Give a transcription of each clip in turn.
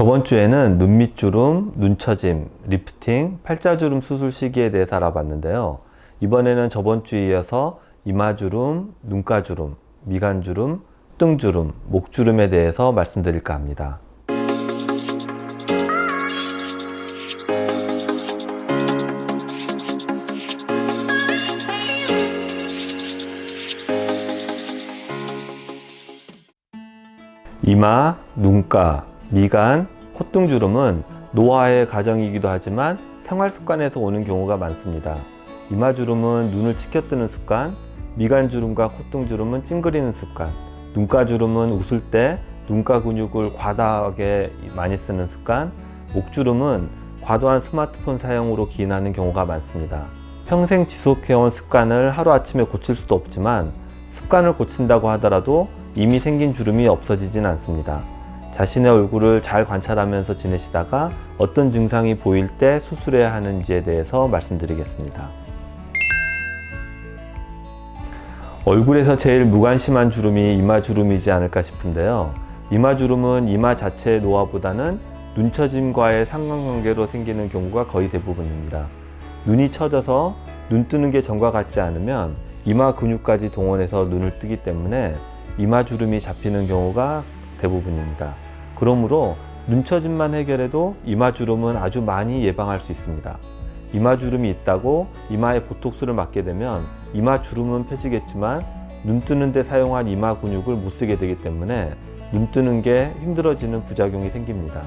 저번 주에는 눈 밑주름, 눈 처짐, 리프팅, 팔자주름 수술 시기에 대해서 알아봤는데요. 이번에는 저번 주에 이어서 이마주름, 눈가주름, 미간주름, 뚱주름, 목주름에 대해서 말씀드릴까 합니다. 이마, 눈가, 미간, 콧등주름은 노화의 과정이기도 하지만 생활 습관에서 오는 경우가 많습니다. 이마주름은 눈을 치켜뜨는 습관, 미간주름과 콧등주름은 찡그리는 습관, 눈가주름은 웃을 때 눈가 근육을 과다하게 많이 쓰는 습관, 목주름은 과도한 스마트폰 사용으로 기인하는 경우가 많습니다. 평생 지속해온 습관을 하루아침에 고칠 수도 없지만 습관을 고친다고 하더라도 이미 생긴 주름이 없어지진 않습니다. 자신의 얼굴을 잘 관찰하면서 지내시다가 어떤 증상이 보일 때 수술해야 하는지에 대해서 말씀드리겠습니다. 얼굴에서 제일 무관심한 주름이 이마 주름이지 않을까 싶은데요. 이마 주름은 이마 자체의 노화보다는 눈처짐과의 상관관계로 생기는 경우가 거의 대부분입니다. 눈이 처져서 눈 뜨는 게 전과 같지 않으면 이마 근육까지 동원해서 눈을 뜨기 때문에 이마 주름이 잡히는 경우가 대부분입니다. 그러므로 눈처짐만 해결해도 이마주름은 아주 많이 예방할 수 있습니다. 이마주름이 있다고 이마에 보톡스를 맞게 되면 이마주름은 펴지겠지만 눈 뜨는데 사용한 이마 근육을 못 쓰게 되기 때문에 눈 뜨는 게 힘들어지는 부작용이 생깁니다.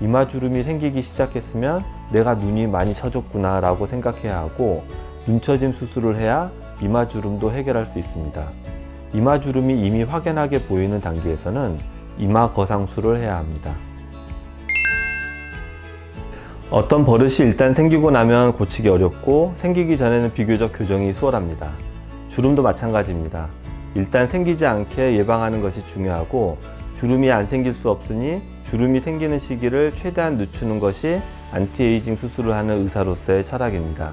이마주름이 생기기 시작했으면 내가 눈이 많이 처졌구나 라고 생각해야 하고 눈처짐 수술을 해야 이마주름도 해결할 수 있습니다. 이마 주름이 이미 확연하게 보이는 단계에서는 이마 거상술을 해야 합니다. 어떤 버릇이 일단 생기고 나면 고치기 어렵고 생기기 전에는 비교적 교정이 수월합니다. 주름도 마찬가지입니다. 일단 생기지 않게 예방하는 것이 중요하고 주름이 안 생길 수 없으니 주름이 생기는 시기를 최대한 늦추는 것이 안티에이징 수술을 하는 의사로서의 철학입니다.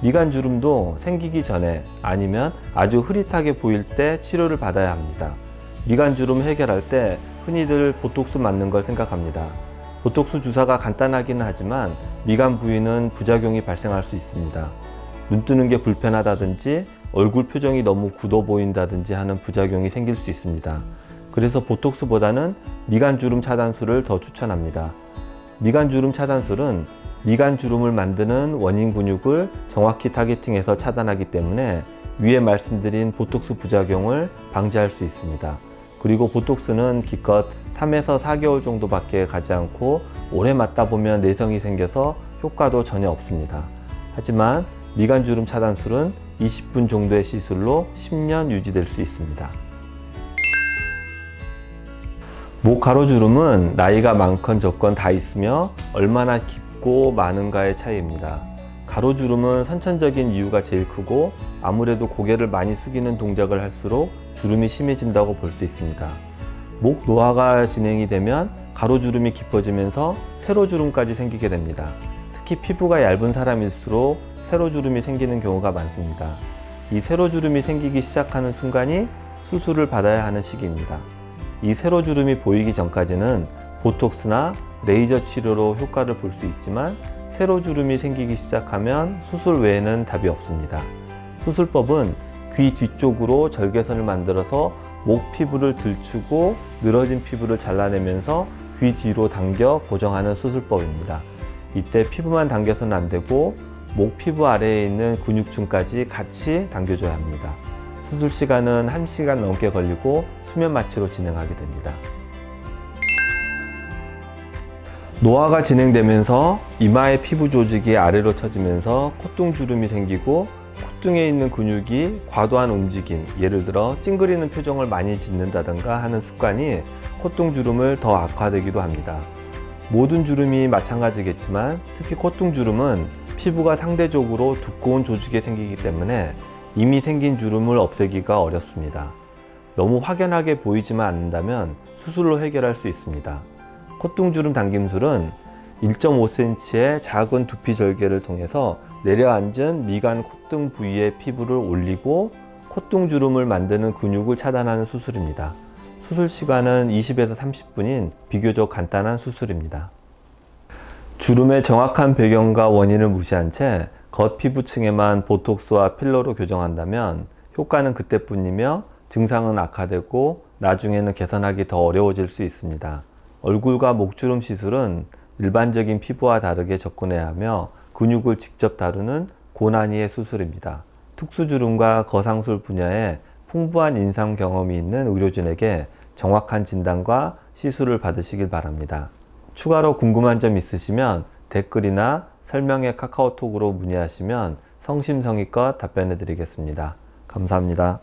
미간 주름도 생기기 전에 아니면 아주 흐릿하게 보일 때 치료를 받아야 합니다. 미간 주름 해결할 때 흔히들 보톡스 맞는 걸 생각합니다. 보톡스 주사가 간단하기는 하지만 미간 부위는 부작용이 발생할 수 있습니다. 눈 뜨는 게 불편하다든지 얼굴 표정이 너무 굳어 보인다든지 하는 부작용이 생길 수 있습니다. 그래서 보톡스보다는 미간 주름 차단술을 더 추천합니다. 미간 주름 차단술은 미간 주름을 만드는 원인 근육을 정확히 타겟팅해서 차단하기 때문에 위에 말씀드린 보톡스 부작용을 방지할 수 있습니다. 그리고 보톡스는 기껏 3에서 4개월 정도밖에 가지 않고 오래 맞다 보면 내성이 생겨서 효과도 전혀 없습니다. 하지만 미간 주름 차단술은 20분 정도의 시술로 10년 유지될 수 있습니다. 목 가로주름은 나이가 많건 적건 다 있으며 얼마나 깊 고 많은가의 차이입니다. 가로주름은 선천적인 이유가 제일 크고 아무래도 고개를 많이 숙이는 동작을 할수록 주름이 심해진다고 볼 수 있습니다. 목 노화가 진행이 되면 가로주름이 깊어지면서 세로주름까지 생기게 됩니다. 특히 피부가 얇은 사람일수록 세로주름이 생기는 경우가 많습니다. 이 세로주름이 생기기 시작하는 순간이 수술을 받아야 하는 시기입니다. 이 세로주름이 보이기 전까지는 보톡스나 레이저 치료로 효과를 볼 수 있지만 세로주름이 생기기 시작하면 수술 외에는 답이 없습니다. 수술법은 귀 뒤쪽으로 절개선을 만들어서 목 피부를 들추고 늘어진 피부를 잘라내면서 귀 뒤로 당겨 고정하는 수술법입니다. 이때 피부만 당겨서는 안 되고 목 피부 아래에 있는 근육층까지 같이 당겨줘야 합니다. 수술 시간은 1시간 넘게 걸리고 수면 마취로 진행하게 됩니다. 노화가 진행되면서 이마의 피부 조직이 아래로 처지면서 콧등 주름이 생기고 콧등에 있는 근육이 과도한 움직임, 예를 들어 찡그리는 표정을 많이 짓는다든가 하는 습관이 콧등 주름을 더 악화되기도 합니다. 모든 주름이 마찬가지겠지만 특히 콧등 주름은 피부가 상대적으로 두꺼운 조직에 생기기 때문에 이미 생긴 주름을 없애기가 어렵습니다. 너무 확연하게 보이지만 않는다면 수술로 해결할 수 있습니다. 콧등주름 당김술은 1.5cm의 작은 두피 절개를 통해서 내려앉은 미간 콧등 부위의 피부를 올리고 콧등주름을 만드는 근육을 차단하는 수술입니다. 수술 시간은 20에서 30분인 비교적 간단한 수술입니다. 주름의 정확한 배경과 원인을 무시한 채 겉 피부층에만 보톡스와 필러로 교정한다면 효과는 그때뿐이며 증상은 악화되고 나중에는 개선하기 더 어려워질 수 있습니다. 얼굴과 목주름 시술은 일반적인 피부와 다르게 접근해야 하며 근육을 직접 다루는 고난이의 수술입니다. 특수주름과 거상술 분야에 풍부한 인상 경험이 있는 의료진에게 정확한 진단과 시술을 받으시길 바랍니다. 추가로 궁금한 점 있으시면 댓글이나 설명의 카카오톡으로 문의하시면 성심성의껏 답변해 드리겠습니다. 감사합니다.